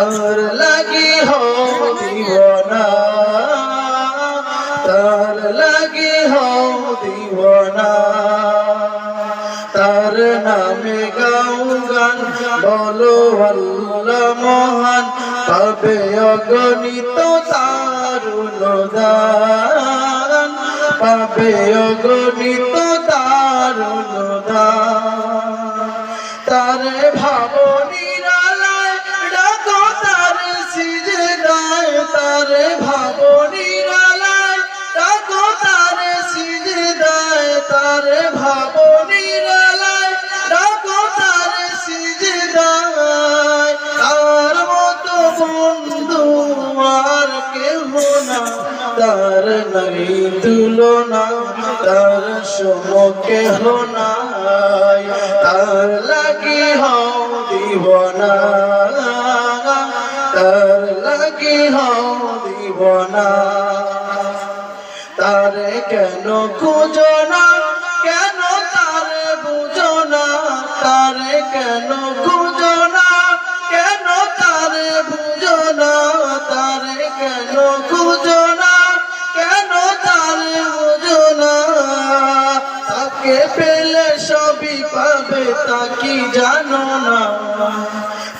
তার লাগি দিওয়ানা তার লাগি তার নামে গাও বলো আল্লাহ মহান, পাবে অগণিত তারুণ দান পাবে অগণিত দান তার নাই তুলনা, তার সমকে তার লাগি হও দিবনা, তার লাগি হও দিবনা। তারে কেন খুঁজো না, কেন তারে বুঝো না? তারে কেন খুঁজো না, কেন তারে বুঝো না? তারে কেন তাকে পেলে সবই পাবে, তা কি জানো না?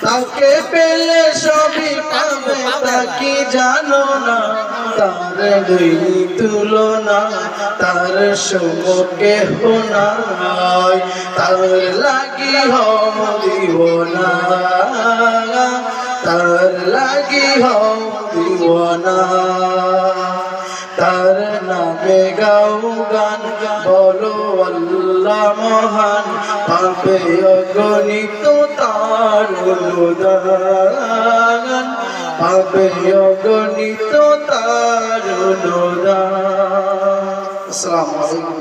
তাকে পেলে সবই পাবে, তা কি জানো না? তার দুই তুলনা, তার সমকে হোনাই তার লাগি হম দিব না তার লাগি হম দিব না তার নামে গাও গান, বলো আল্লাহ মহান পাবে অগণিত তার অনুদান পাবে অগণিত তার অনুদান। আসসালামু আলাইকুম।